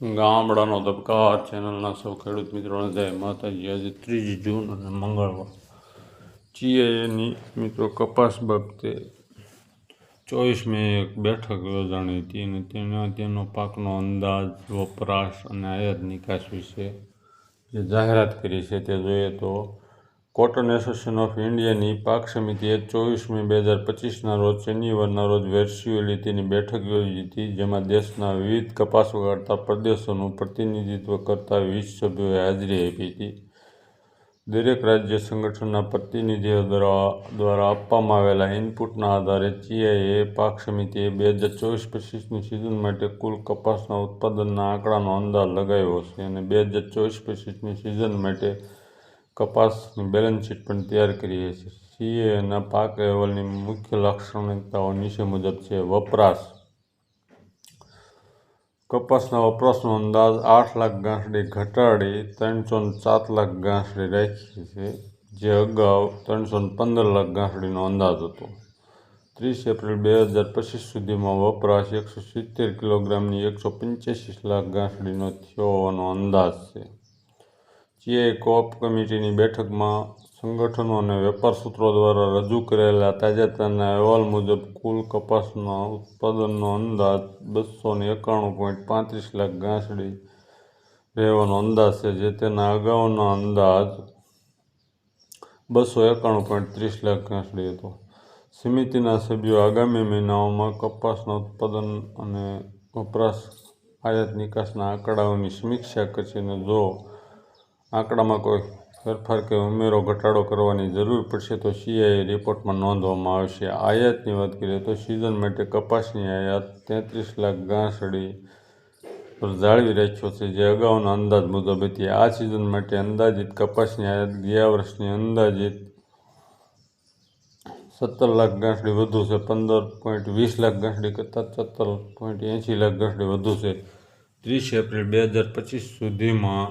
ગામડાનો ધબકાર ચેનલના સૌ ખેડૂત મિત્રોને જય માતાજી. આજે ત્રીજી જૂન અને મંગળવાર. જીઆઈએની મિત્રો કપાસ બાબતે ચોવીસ મે એક બેઠક યોજાણી હતી અને તેના તેનો પાકનો અંદાજ, વપરાશ અને આયાત નિકાસ વિશે જે જાહેરાત કરી છે તે જોઈએ તો કોટન એસોસિએશન ઓફ ઇન્ડિયાની પાક સમિતિએ ચોવીસમી બે હજાર પચીસના રોજ શનિવારના રોજ વર્ચ્યુઅલી તેની બેઠક યોજી હતી, જેમાં દેશના વિવિધ કપાસ વગાડતા પ્રદેશોનું પ્રતિનિધિત્વ કરતા વીસ સભ્યોએ હાજરી આપી હતી. દરેક રાજ્ય સંગઠનના પ્રતિનિધિઓ દ્વારા દ્વારા આપવામાં આવેલા ઇનપુટના આધારે ચીઆઈએ પાક સમિતિએ બે હજાર ચોવીસ પચીસની સિઝન માટે કુલ કપાસના ઉત્પાદનના આંકડાનો અંદાજ લગાવ્યો છે અને બે હજાર ચોવીસ પચીસની સિઝન માટે કપાસની બેલેન્સ શીટ પણ તૈયાર કરીએ છીએ સીએના પાક અહેવાલની મુખ્ય લાક્ષણિકતાઓ નીચે મુજબ છે. વપરાશ. કપાસના વપરાશનો અંદાજ આઠ લાખ ગાંસડી ઘટાડી ત્રણસો સાત લાખ ગાંસડી રાખી છે. જે અગાઉ ત્રણસો પંદર લાખ ગાંસડીનો અંદાજ હતો. ત્રીસ એપ્રિલ બે હજાર પચીસ સુધીમાં વપરાશ એકસો સિત્તેર કિલોગ્રામની એકસો પંચ્યાસી લાખ ગાંસડીનો થયો હોવાનો અંદાજ છે. જીઆઈ કોપ કમિટીની બેઠકમાં સંગઠનો અને વેપાર સૂત્રો દ્વારા રજૂ કરેલા તાજેતરના અહેવાલ મુજબ કુલ કપાસના ઉત્પાદનનો અંદાજ બસો ને એકાણું પોઈન્ટ પાંત્રીસ લાખ ગાંસડી રહેવાનો અંદાજ છે, જે તેના અગાઉના અંદાજ બસો એકાણું પોઈન્ટ ત્રીસ લાખ ગાંસડી હતો. સમિતિના સભ્યો આગામી મહિનાઓમાં કપાસના ઉત્પાદન અને વપરાશ આયાત નિકાસના આંકડાઓની સમીક્ષા કરશે અને જો આંકડામાં કોઈ ફેરફાર કે ઉમેરો, ઘટાડો કરવાની જરૂર પડશે તો સીઆઈએ રિપોર્ટમાં નોંધવામાં આવશે. આયાતની વાત કરીએ તો સિઝન માટે કપાસની આયાત તેત્રીસ લાખ ગાંસડી પર જાળવી રાખ્યો છે, જે અગાઉના અંદાજ મુજબ હતી. આ સિઝન માટે અંદાજિત કપાસની આયાત ગયા વર્ષની અંદાજિત સત્તર લાખ ગાંસડી વધુ છે, પંદર પોઈન્ટ વીસ લાખ ગાંસડી કરતાં સત્તર પોઈન્ટ એંસી લાખ ગાંસડી વધુ છે. ત્રીસ એપ્રિલ બે હજાર પચીસ સુધીમાં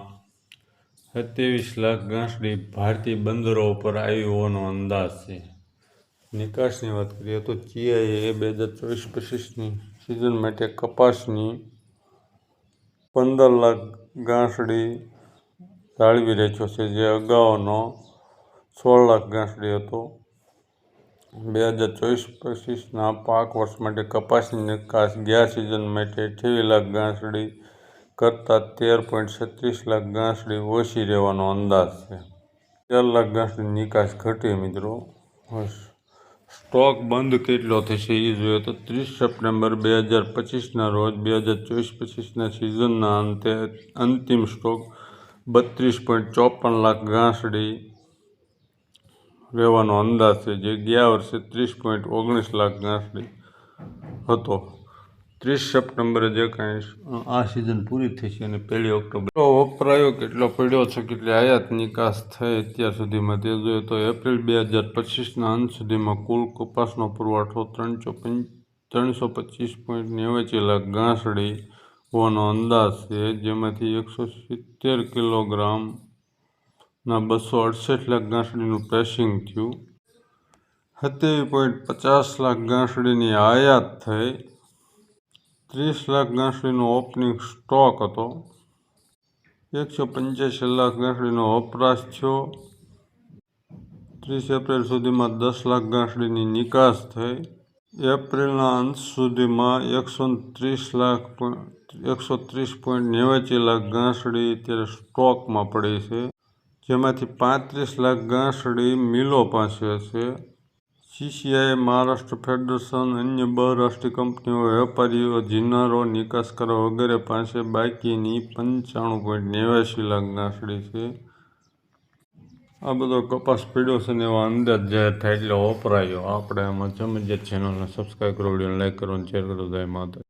સત્યાવીસ લાખ ગાંસડી ભારતીય બંદરો ઉપર આવી હોવાનો અંદાજ છે. નિકાસની વાત કરીએ તો ચીઆઈએ બે હજાર ચોવીસ પચીસની સિઝન માટે કપાસની પંદર લાખ ગાંસડી જાળવી રહ્યો છે, જે અગાઉનો સોળ લાખ ગાંસડી હતો. બે હજાર ચોવીસ પચીસના પાક વર્ષ માટે કપાસની નિકાસ ગયા સિઝન માટે અઠ્યાવીસ લાખ ગાંસડી કરતાં તેર પોઈન્ટ છત્રીસ લાખ ગાંસડી ઓછી રહેવાનો અંદાજ છે. તેર લાખ ગાંસડી નિકાસ ઘટી મિત્રો. સ્ટોક બંધ કેટલો થશે એ જોઈએ તો ત્રીસ સપ્ટેમ્બર બે હજાર પચીસના રોજ, બે હજાર ચોવીસ પચીસના સિઝનના અંતે અંતિમ સ્ટોક બત્રીસ પોઈન્ટ ચોપન લાખ ગાંસડી રહેવાનો અંદાજ છે, જે ગયા વર્ષે ત્રીસ પોઈન્ટ ઓગણીસ લાખ ગાંસડી હતો. ત્રીસ સપ્ટેમ્બરે જે કાંઈ આ સિઝન પૂરી થશે અને પહેલી ઓક્ટોબર. વપરાયો કેટલો પડ્યો છે કેટલી આયાત નિકાસ થઈ અત્યાર સુધીમાં. તે જોઈએ તો એપ્રિલ બે હજાર પચીસના અંત સુધીમાં કુલ કપાસનો પુરવઠો ત્રણસો ત્રણસો પચીસ પોઈન્ટ નેવ્યાસી લાખ ગાંસડી હોવાનો અંદાજ છે, જેમાંથી એકસો સિત્તેર કિલોગ્રામના બસો અડસઠ લાખ ગાંસડીનું પ્રેસિંગ થયું. સત્યાવીસ પોઈન્ટ પચાસ લાખ ગાંસડીની આયાત થઈ. ત્રીસ લાખ ગાંસડીનો ઓપનિંગ સ્ટોક હતો. એકસો પંચ્યાસી લાખ ગાંસડીનો વપરાશ થયો. ત્રીસ એપ્રિલ સુધીમાં દસ લાખ ગાંસડીની નિકાસ થઈ. એપ્રિલના અંત સુધીમાં એકસો ત્રીસ લાખ એકસો ત્રીસ પોઈન્ટ નેવ્યાસી લાખ ગાંસડી અત્યારે સ્ટોકમાં પડી છે. જેમાંથી પાંત્રીસ લાખ ગાંસડી મિલો પાસે છે. સીસીઆઈ મહારાષ્ટ્ર ફેડરેશન અન્ય બહુરાષ્ટ્રીય કંપનીઓ વેપારીઓ, જીનારો, નિકાસકારો વગેરે પાસે બાકીની પંચાણું પોઈન્ટ નેવ્યાસી લાખ ગાંસડી છે. આ બધો કપાસ પીડ્યો છે ને એવા અંદાજ જાહેર થાય એટલે વપરાયો. આપણે એમાં સમજીએ ચેનલને સબસ્ક્રાઈબ કરો વિડીયોને લાઈક કરો શેર કરો, જય માતા